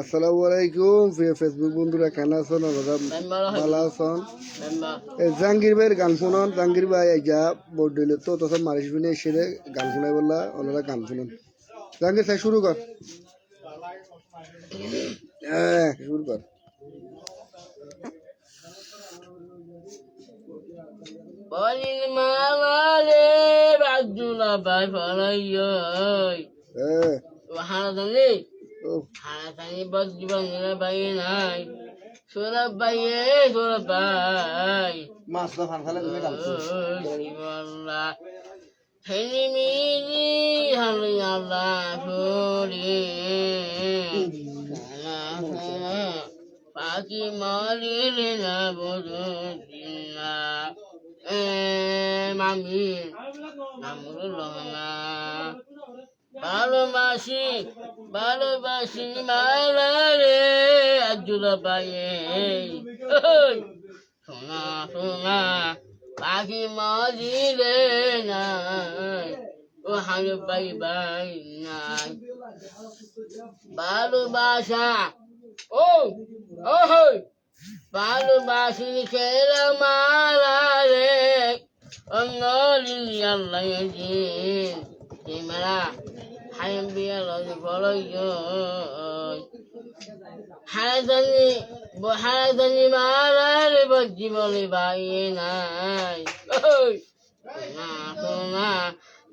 আসসালামু আলাইকুম প্রিয় ফেসবুক বন্ধুরা কেন আছেন? ভালো আছেন? জাহাঙ্গীর ভাইয়ের গান শুনুন। জাহাঙ্গীর ভাই আইজা বোর্ড দিলে তো তখন মারিস বিনে এসে গান শোনাই বললা ওনারা গান শুনুন। জাহাঙ্গীর ভাই শুরু কর। হ্যাঁ শুরু কর। বলিল মামালে বাজুলা বাই ফলাইয় হ্যাঁ হারাদানি হারাদানি বজ্জীবন বাই নাই সোরা বাইয়ে সোরা বাই মাছ না ফান ফালে তুমি মিনি পাখি মারিলে না বুঝিনা এ মামি নামুর লহনা ভালোবাসি ভালোবাসি মারা রে আজুলা পায়ে। সোনা সোনা, পাখি মরিলে নাই, ও হারে বাই বাই নাই। ভালোবাসা ও ও ভালোবাসি খেলা মারা রে, অঙ্গলি আল্লাহ দিন। হায়াম বিয়া লগে বলয় হারাদানি হারাদানি মারার বজ্জি বলে বাইয়ে নাই ওই সোনা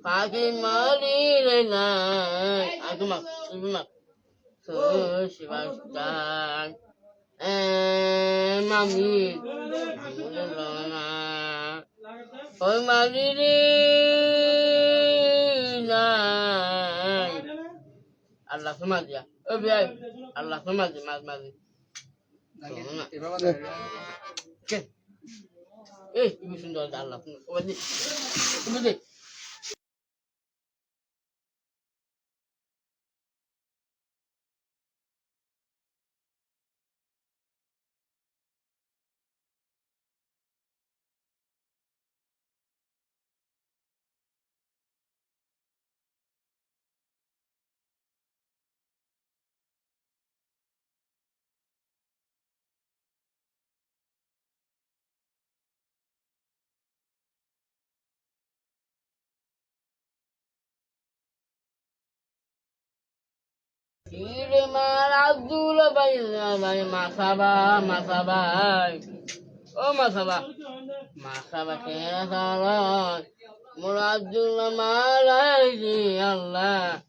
পাখি মারিলে নাই আগমা শিবমা শিবাস্তান মামি না ওই মারিলে নাই আল্লাহ সমাজ দিয়া। ও বিয়াই আল্লাহ সমাজ মাঝ মাঝে। এই তুমি সুন্দর আল্লাহ তুমি bay bay masaba masaba o masaba masaba kera salat muradul malai di Allah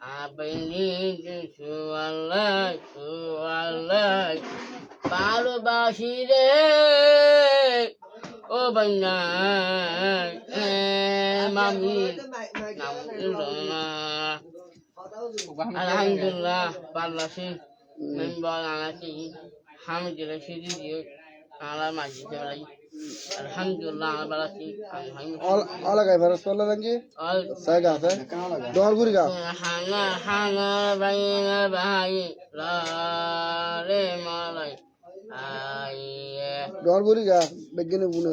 abini su Allah su Allah ভালোবাসি রে ও বন্যা মামি balasi membawa nasi Alhamdulillah sini dia ala majid lagi. Alhamdulillah balasi Alhamdulillah. ala গাই ফারাস পাল্লা রাঙ্গি সাই গা আছে দহর গুরি গা bayi la le malai aye দহর গুরি গা বেগিনে বুনে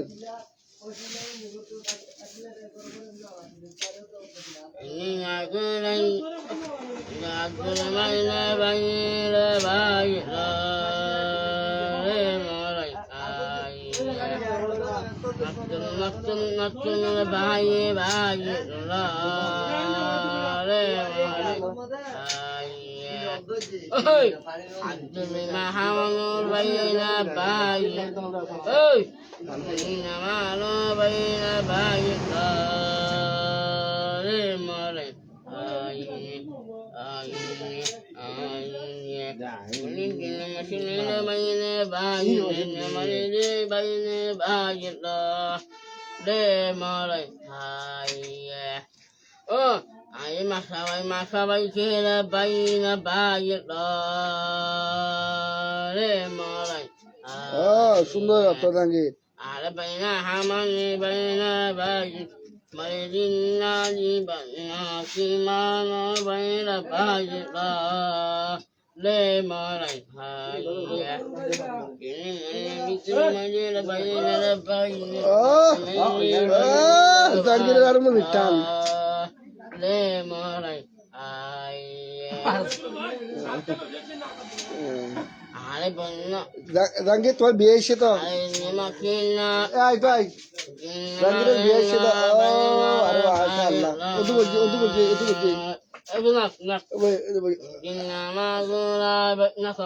ini aku lagi aku bayna bayna bayi la le malai aye Natun mare. Aye. Oh, ay masaway masaway sila bayna bayit re moray. ও সুন্দর আপনার রাঙ্গি Ala bayna hamani bayna bayit. Maridin na di bayna simano mani bayna bayit. ও জাহাঙ্গীরের আর বন্য। জাঙ্গির তোমার বিয়ে এসে তো। আয় তো আয় বিয়ে এসে তো বলছি বলছি বলছি। এগো না না ওই ওদু বলছি কিনা মাগুরা নাসা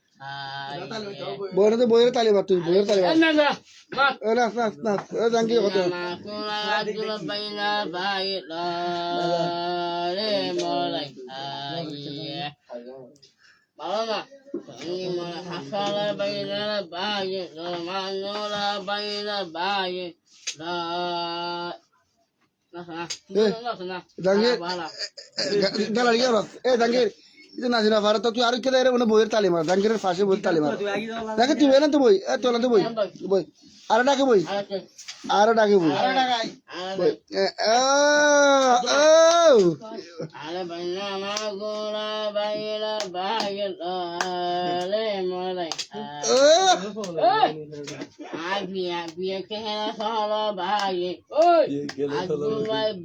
বইরে তো বইয়ের তালি মার তুই বইয়ের তালি মার Enna na. Mat. এ, নাচ নাচ নাচ এ, জাঙ্গির কত Nama fura adula baye la baye la. Le malai. Ai. Malama. Ini mana নাজিনা ফারা তো তুই আর কে দেয় মানে বইয়ের তালি মার জাঙ্গিরের ফাঁসে বইয়ের তালি মার। দেখে তুই না তো বই এ তোলা তো বই বই। আরও ডাকে বই আরও ডাকে বই।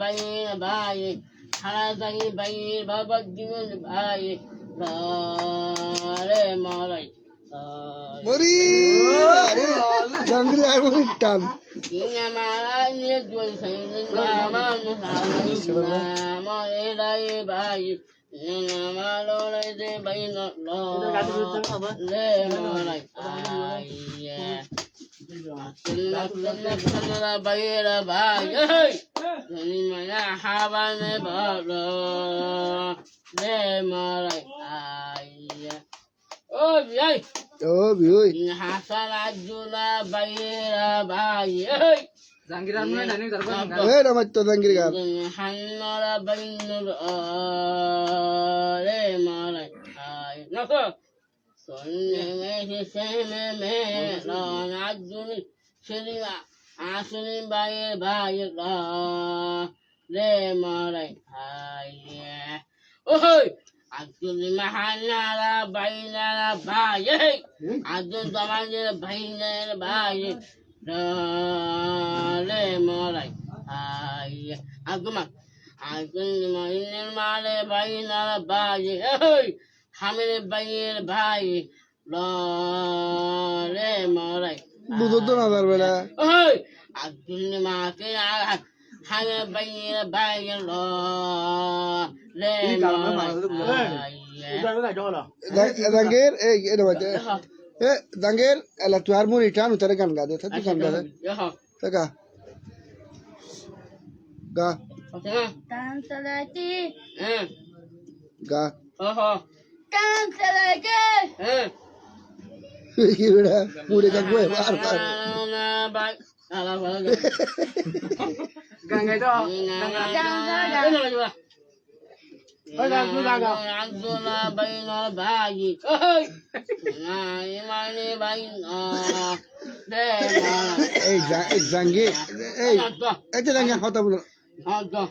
ভাই ভাই Harazani bayi baba dimun bayi. Sare malai. মরি আরে, জাঙ্গির আর বলি টান Ina বাইরা ভাই তুমি মায়া হাবানে ভালো রে মারাই আইয়া ও বিয়াই ও বিয়াই হাসান আজুলা বাইরা ভাই জাঙ্গিরা বাইন রে মারাই আইয়া আসুনি বাইয়ের ভাই রে মরাই ভাই ওই আজুন মহানারা বাইনারা ভাই আজুন তোমাদের ভাইনের ভাই রে মরাই ভাই আগুমা আজুন মহিনের মারে বাইনারা ভাই হামের বাইয়ের ভাই রে মরাই বুঝো তো না পারবে না ওই মাকে হামের বাইয়ের ভাই রে মরাই এই এটা এ দাঙ্গের এলা তুই হারমোনি টান উতারে গান গা দে তুই গান গা দে। আচ্ছা, গা গা। টান Eh. কি বেড়া মুড়ি গান বই বার বার Na bak. Ala bala. Gang itu. Ini lagi lah. Abdullah bayin bayi. Oi. Nah, imani bayin. Ah. Deh. এই জা- এই যে জাঙ্গির কথা বলো Ada.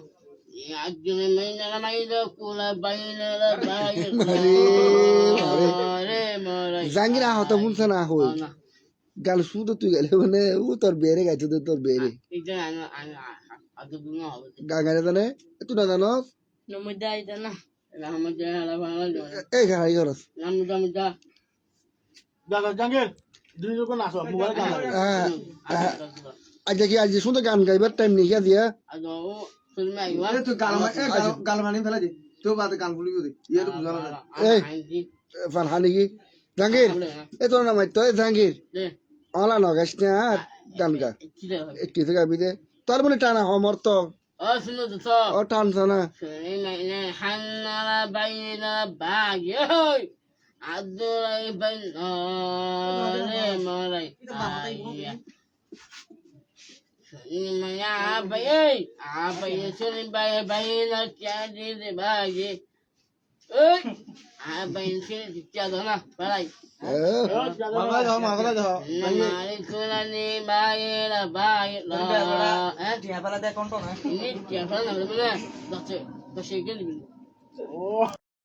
জাঙ্গির আহত বলছে না হই. গাল শুধু তুই গেলে মানে ও তোর বেড়ে গেছে তো তোর বেড়ে. গাঙ্গারে জানে তুই না জানো nomor dah itu nah. Lama jangan lama lama. এই. হ্যাঁ কি আজ শুধু গান গাইবার টাইম নিয়ে দিয়া মানি ইয়ে কি ya. এ তোর নাম তো Deh. অলা নগাস না গান গা থেকে গাবি দে তোর মনে টানা হমর তো Oh. ও টানছ না Sini mainnya hanara bayina bagi. Hoi. Abdullah ibn આ ભાઈ આ ભાઈ સુનીભાઈ ભાઈ ના ક્યાં દીધી ભાઈ આ ભાઈ છે. ક્યાં દો ના ભરાઈ ભાઈ ભાઈ